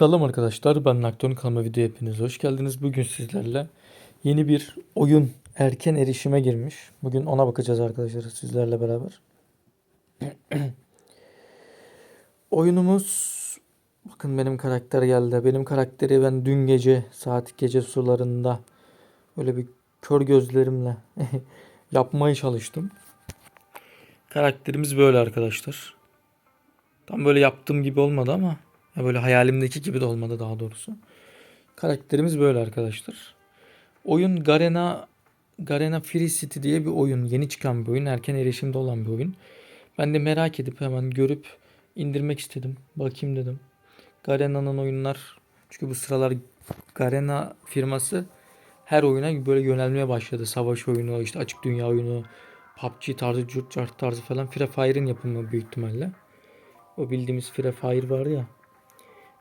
Selam arkadaşlar ben Nakton kanalıma video hepiniz hoş geldiniz. Bugün sizlerle yeni bir oyun erken erişime girmiş. Bugün ona bakacağız arkadaşlar sizlerle beraber. Oyunumuz bakın benim karakter geldi. Benim karakteri ben dün gece saat gece sularında böyle bir kör gözlerimle yapmaya çalıştım. Karakterimiz böyle arkadaşlar. Tam böyle yaptığım gibi olmadı ama böyle hayalimdeki gibi de olmadı daha doğrusu. Karakterimiz böyle arkadaşlar. Oyun Garena Garena Free City diye bir oyun. Yeni çıkan bir oyun. Erken erişimde olan bir oyun. Ben de merak edip hemen görüp indirmek istedim. Bakayım dedim. Garena'nın oyunlar çünkü bu sıralar Garena firması her oyuna böyle yönelmeye başladı. Savaş oyunu, işte açık dünya oyunu, PUBG tarzı, Curt tarzı falan Free Fire'ın yapımı büyük ihtimalle. O bildiğimiz Free Fire var ya.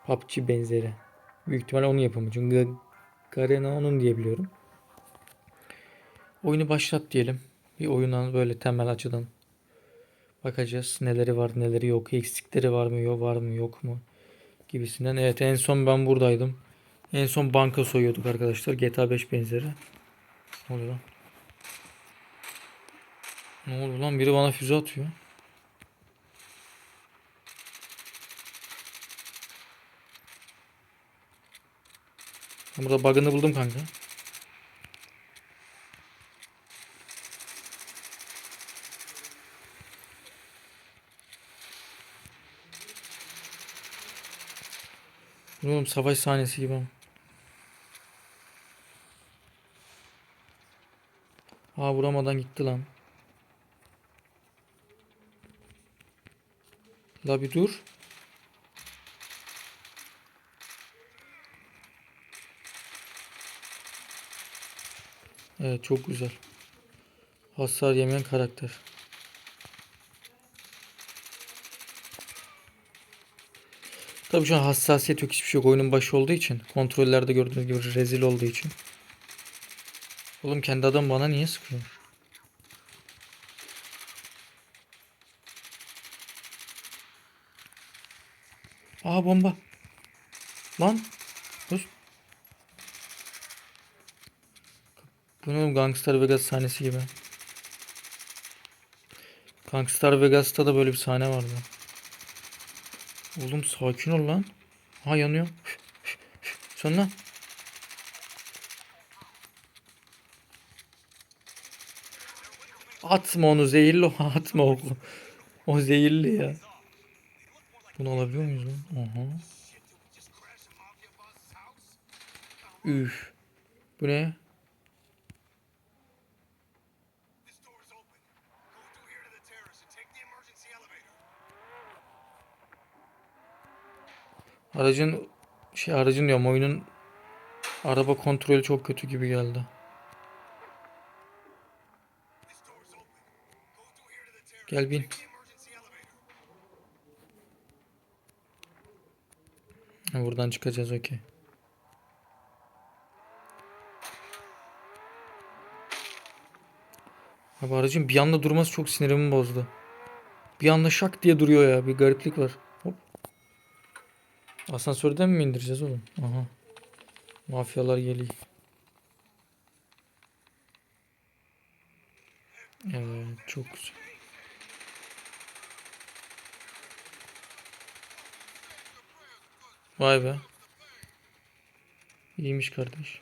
PUBG benzeri. Büyük ihtimalle onun yapımı. Çünkü Ga- Garena onun diye biliyorum. Oyunu başlat diyelim. Bir oyuna böyle temel açıdan bakacağız. Neleri var neleri yok. Eksikleri var mı yok var mı yok mu gibisinden. Evet en son ben buradaydım. En son banka soyuyorduk arkadaşlar. GTA 5 benzeri. Ne oluyor lan? Ne oldu lan? Biri bana füze atıyor. Ben burada bug'ını buldum kanka. Oğlum savaş sahnesi gibi ama. Aa vuramadan gitti lan. La bir dur. Evet çok güzel. Hasar yemeyen karakter. Tabii şu an hassasiyet yok hiçbir şey yok. Oyunun başı olduğu için. Kontrollerde gördüğünüz gibi rezil olduğu için. Oğlum kendi adam bana niye sıkıyor? Aa bomba. Lan. Dur. Bu ne oğlum Gangster Vegas sahnesi gibi. Gangster Vegas'ta da böyle bir sahne vardı. Oğlum sakin ol lan. Ha yanıyor. Sonra. Atma onu zehirli o. Atma o. O zehirli ya. Bunu alabiliyor muyuz lan? Aha. Üf. Bu ne? Aracın şey aracın diyorum oyunun araba kontrolü çok kötü gibi geldi. Gel bin. Buradan çıkacağız okey. Abi aracın bir anda durması çok sinirimi bozdu. Bir anda şak diye duruyor ya. Bir gariplik var. Asansörden mi indireceğiz oğlum? Aha. Mafyalar geliyor. Evet çok güzel. Vay be. İyiymiş kardeş.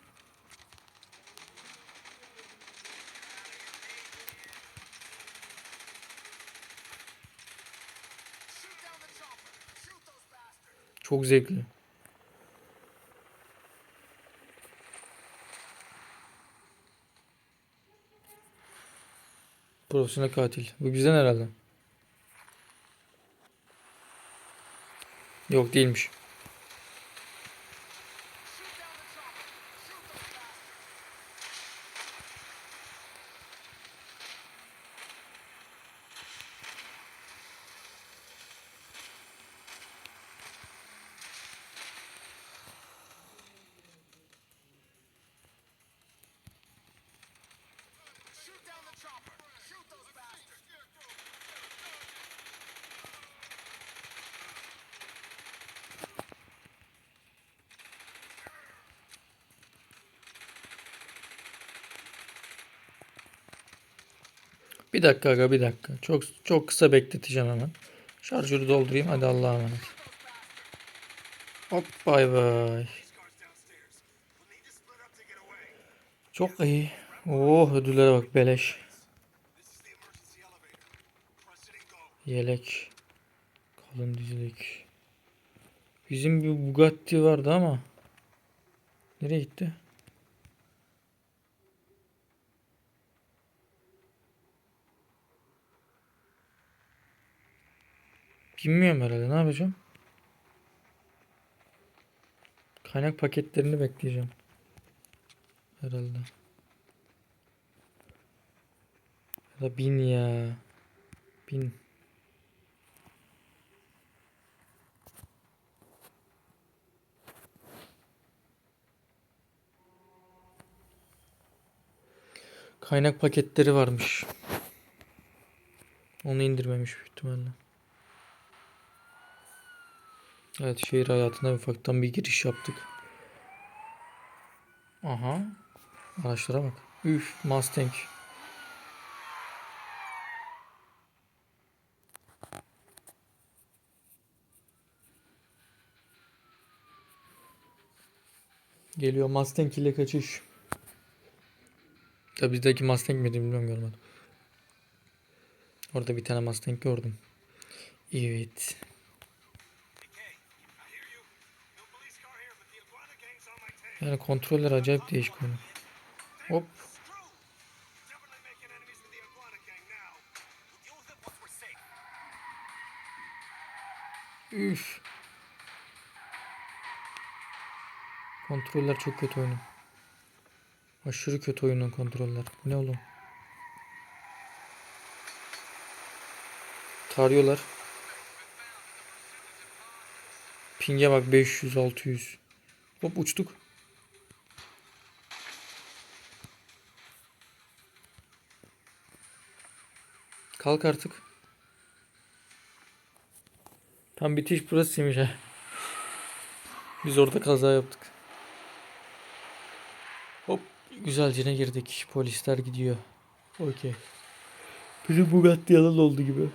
Çok zevkli. Profesyonel katil. Bu bizden herhalde. Yok değilmiş. Bir dakika aga bir dakika. Çok çok kısa bekleteceğim hemen. Şarjörü doldurayım. Hadi Allah'a emanet. Hop bay bay. Çok iyi. Oh ödüllere bak beleş. Yelek. Kalın dizlik. Bizim bir Bugatti vardı ama. Nereye gitti? Bilmiyorum herhalde. Ne yapacağım? Kaynak paketlerini bekleyeceğim. Herhalde. Ya da bin ya. Bin. Kaynak paketleri varmış. Onu indirmemiş büyük ihtimalle. Evet şehir hayatına ufaktan bir giriş yaptık. Aha. Araçlara bak. Üf Mustang. Geliyor Mustang ile kaçış. Tabii bizdeki Mustang miydi bilmiyorum görmedim. Orada bir tane Mustang gördüm. Evet. Yani kontroller acayip değişik oyunu. Hop. Üf. Kontroller çok kötü oyunun. Aşırı kötü oyunun kontroller. Bu ne oğlum? Tarıyorlar. Ping'e bak 500 600. Hop uçtuk. Kalk artık. Tam bitiş burasıymış ha. Biz orada kaza yaptık. Hop güzelce girdik. Polisler gidiyor. Okey. Bizim Bugatti yalan oldu gibi.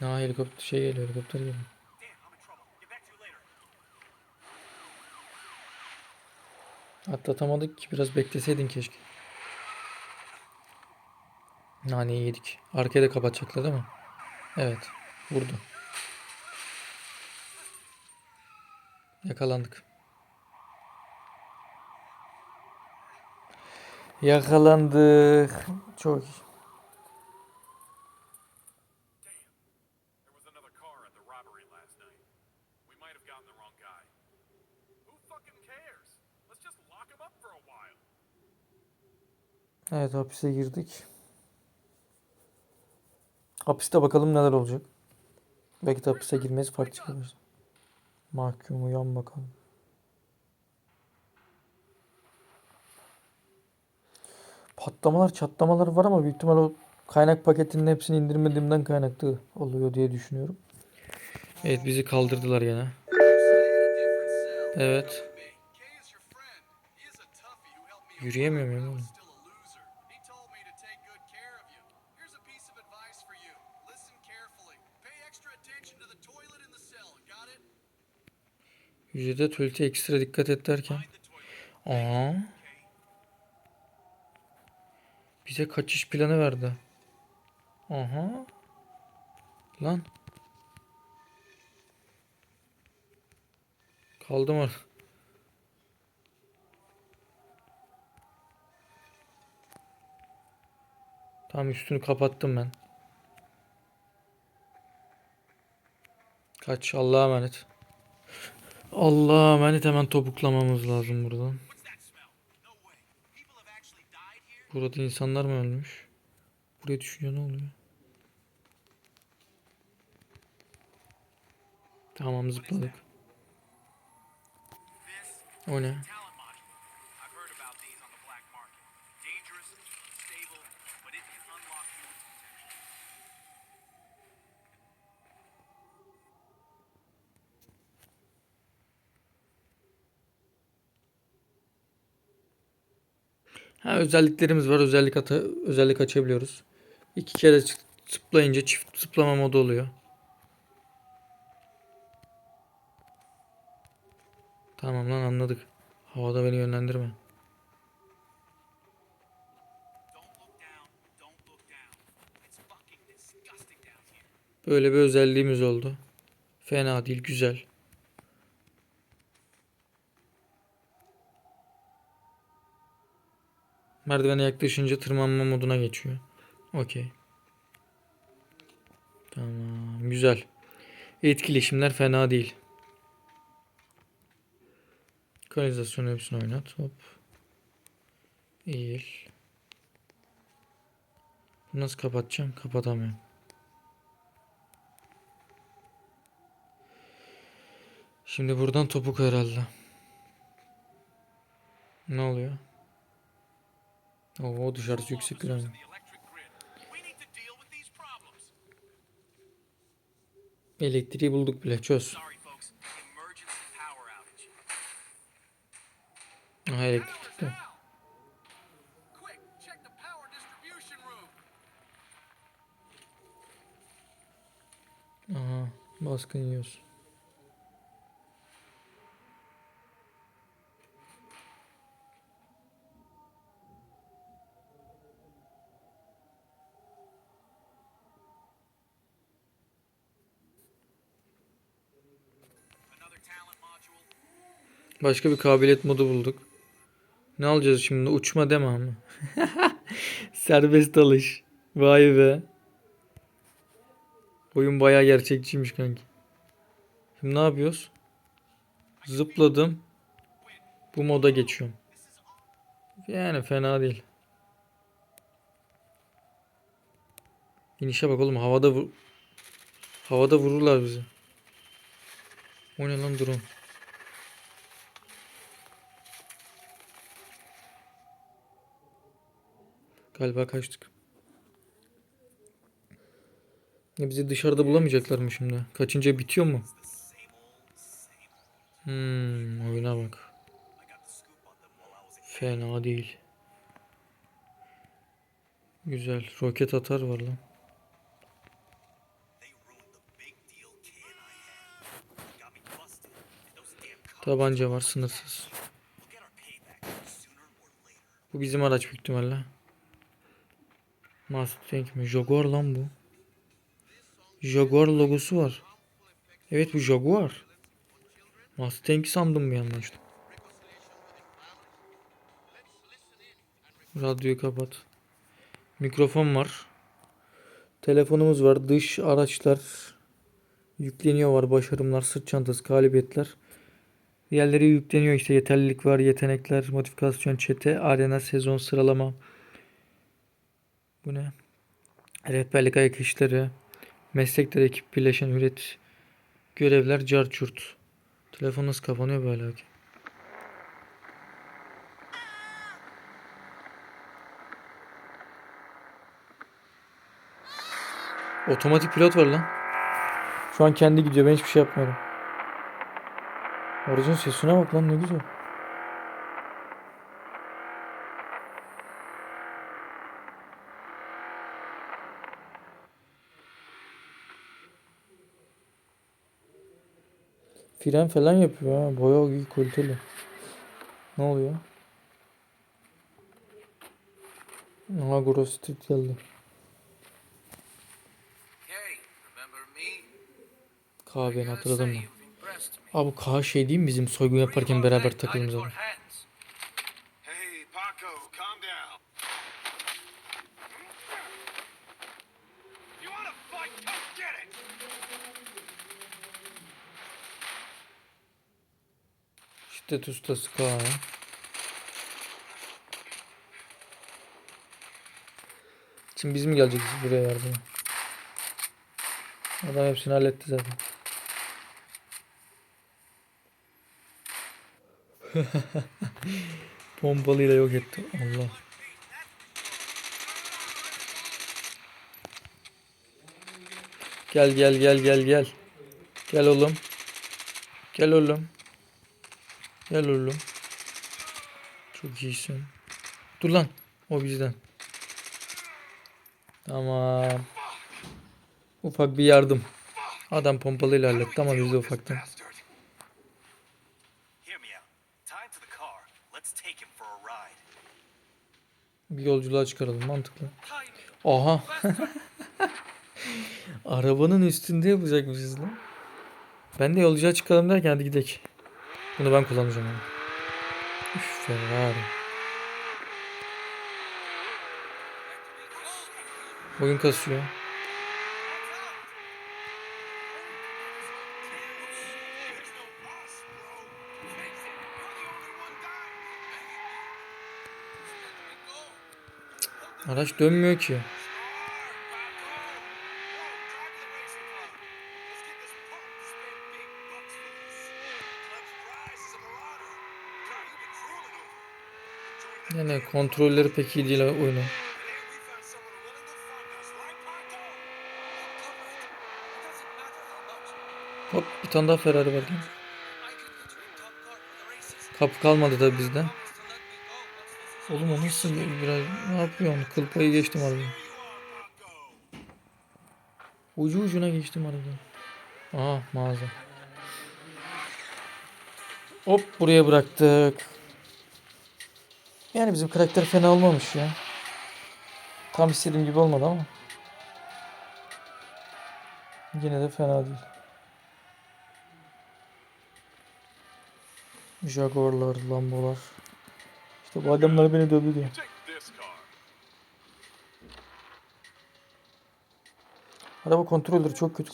Ha helikopter şey geliyor helikopter geliyor. Atlatamadık ki biraz bekleseydin keşke. Naneyi yedik. Arkaya da kapatacaklar değil mi? Evet. Vurdu. Yakalandık. Yakalandık. Çok iyi. Who fucking cares? Evet hapise girdik. Hapiste bakalım neler olacak. Belki de hapise girmeyiz farklı çıkabilir. Mahkum uyan bakalım. Patlamalar çatlamalar var ama büyük ihtimal o kaynak paketinin hepsini indirmediğimden kaynaklı oluyor diye düşünüyorum. Evet bizi kaldırdılar gene. Evet. Yürüyemiyor muyum oğlum? Yüzde tuvalete ekstra dikkat et derken. Aa. Bize kaçış planı verdi. Aha. Lan. Kaldım orada. Tam üstünü kapattım ben. Kaç Allah'a emanet. Allah'a emanet hemen topuklamamız lazım buradan. Burada insanlar mı ölmüş? Buraya düşünce ne oluyor? Tamam zıpladık. O ne? Ha özelliklerimiz var. Özellik ata özellik açabiliyoruz. İki kere zıplayınca çift zıplama modu oluyor. Tamam lan anladık. Havada beni yönlendirme. Böyle bir özelliğimiz oldu. Fena değil, güzel. Merdivene yaklaşınca tırmanma moduna geçiyor. Okey. Tamam, güzel. Etkileşimler fena değil. Kanalizasyonu hepsini oynat. Hop. Eğil. Nasıl kapatacağım? Kapatamıyorum. Şimdi buradan topuk herhalde. Ne oluyor? Oo dışarısı yüksek granit. Elektriği bulduk bile çöz. Aha elektrik gitti. Aha baskın yiyoruz. Başka bir kabiliyet modu bulduk. Ne alacağız şimdi? Uçma deme ama. Serbest dalış. Vay be. Oyun bayağı gerçekçiymiş kanki. Şimdi ne yapıyoruz? Zıpladım. Bu moda geçiyorum. Yani fena değil. İnişe bak oğlum havada vur havada vururlar bizi. O ne lan drone? Galiba kaçtık. Ya bizi dışarıda bulamayacaklar mı şimdi? Kaçınca bitiyor mu? Hmm, oyuna bak. Fena değil. Güzel. Roket atar var lan. Tabanca var sınırsız. Bu bizim araç büyük ihtimalle. Mustang mi? Jaguar lan bu. Jaguar logosu var. Evet bu Jaguar. Mustang sandım bir yandan işte. Radyoyu kapat. Mikrofon var. Telefonumuz var. Dış araçlar yükleniyor var. Başarımlar, sırt çantası, galibiyetler. Diğerleri yükleniyor işte. Yeterlilik var, yetenekler, modifikasyon, çete, arena, sezon sıralama. Bu ne? Rehberlik ayak işleri, meslekler, ekip, birleşen üret, görevler, carçurt. Telefon nasıl kapanıyor böyle ki? Otomatik pilot var lan. Şu an kendi gidiyor. Ben hiçbir şey yapmıyorum. Aracın sesine bak lan ne güzel. Fren falan yapıyor ha. Bayağı iyi kaliteli. Ne oluyor? Aha Grove Street geldi. Kahveni impressed me. Abi K şey değil mi bizim soygun yaparken beraber takıldığımız adam? Şiddet ustası K. Şimdi biz mi geleceğiz buraya yardıma? Adam hepsini halletti zaten. Pompalıyla yok etti. Allah. Gel gel gel gel gel. Gel oğlum. Gel oğlum. Gel oğlum. Çok iyisin. Dur lan. O bizden. Tamam. Ufak bir yardım. Adam pompalıyla halletti ama biz de ufaktan. Bir yolculuğa çıkaralım mantıklı. Aha. Arabanın üstünde yapacakmışız lan. Ben de yolculuğa çıkalım derken hadi gidelim. Bunu ben kullanacağım ama. Üf Ferrari. Oyun kasıyor. Araç dönmüyor ki. Yani kontrolleri pek iyi değil oyunun. Hop bir tane daha Ferrari var. değil mi? Kapı kalmadı da bizden. Oğlum o nasıl bir- biraz ne yapıyorsun? Kıl payı geçtim aradan. Ucu ucuna geçtim aradan. Aha mağaza. Hop buraya bıraktık. Yani bizim karakter fena olmamış ya. Tam istediğim gibi olmadı ama. Yine de fena değil. Jaguar'lar, Lambo'lar. İşte bu adamlar beni dövdü diyor. Araba kontrolleri çok kötü.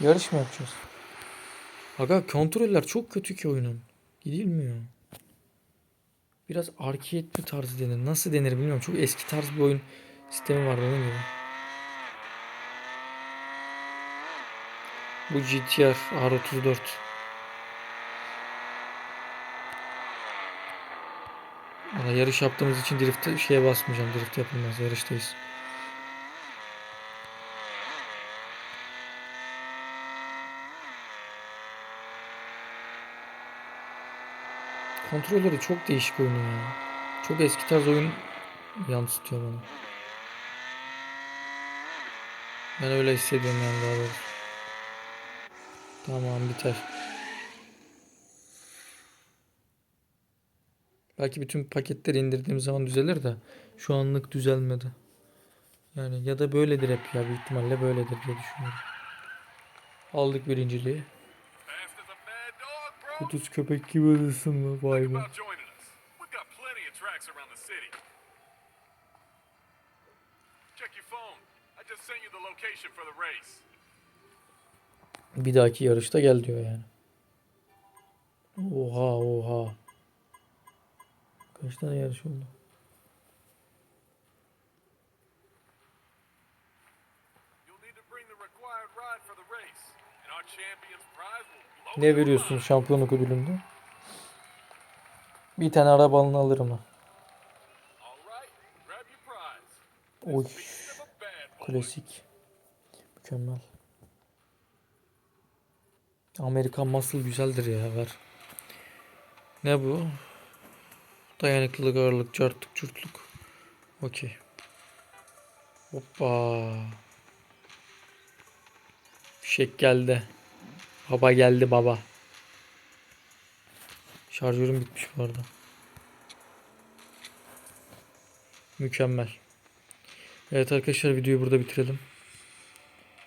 Yarış mı yapacağız? Aga kontroller çok kötü ki oyunun. Gidilmiyor. Biraz arcade bir tarzı denir. Nasıl denir bilmiyorum. Çok eski tarz bir oyun sistemi var onun gibi. Bu GTR R34. Valla yarış yaptığımız için drift şeye basmayacağım. Drift yapılmaz. Yarıştayız. Kontrolleri çok değişik oyunun ya. Çok eski tarz oyun yansıtıyor bana. Ben öyle hissediyorum yani daha doğrusu. Tamam biter. Belki bütün paketleri indirdiğim zaman düzelir de şu anlık düzelmedi. Yani ya da böyledir hep ya büyük ihtimalle böyledir diye düşünüyorum. Aldık birinciliği. Kuduz köpek gibi ısınma vay Think be. Bir dahaki yarışta gel diyor yani. Oha oha. Kaç tane yarış oldu? Ne veriyorsun şampiyonluk ödülünde? Bir tane arabanı alırım ha. Oy. Klasik. Mükemmel. Amerikan muscle güzeldir ya ver. Ne bu? Dayanıklılık, ağırlık, cartluk, curtluk. Okey. Hoppa. Fişek geldi. Baba geldi baba. Şarjörüm bitmiş bu arada. Mükemmel. Evet arkadaşlar videoyu burada bitirelim.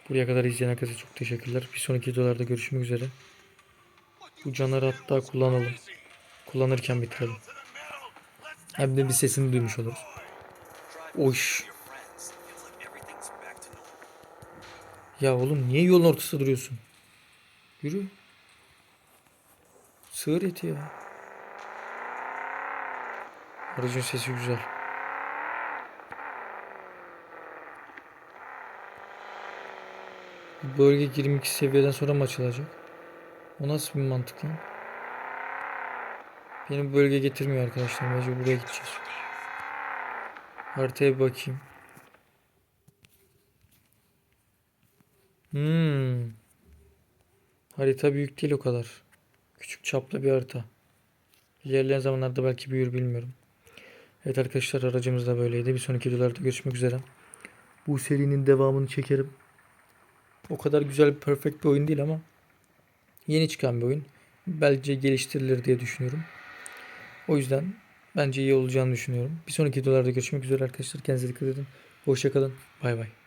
Buraya kadar izleyen herkese çok teşekkürler. Bir sonraki videolarda görüşmek üzere. Bu canları hatta kullanalım. Kullanırken bitirelim. Hem de bir sesini duymuş oluruz. Oş. Ya oğlum niye yolun ortasında duruyorsun? Yürü. Sığır eti ya. Aracın sesi güzel. Bölge 22 seviyeden sonra mı açılacak? O nasıl bir mantık lan? Beni bölge getirmiyor arkadaşlar. Mecbur buraya gideceğiz. Haritaya bir bakayım. Hmm. Harita büyük değil o kadar. Küçük çaplı bir harita. İlerleyen zamanlarda belki büyür bilmiyorum. Evet arkadaşlar aracımız da böyleydi. Bir sonraki videolarda görüşmek üzere. Bu serinin devamını çekerim. O kadar güzel perfect bir oyun değil ama yeni çıkan bir oyun. Bence geliştirilir diye düşünüyorum. O yüzden bence iyi olacağını düşünüyorum. Bir sonraki videolarda görüşmek üzere arkadaşlar. Kendinize dikkat edin. Hoşçakalın. Bay bay.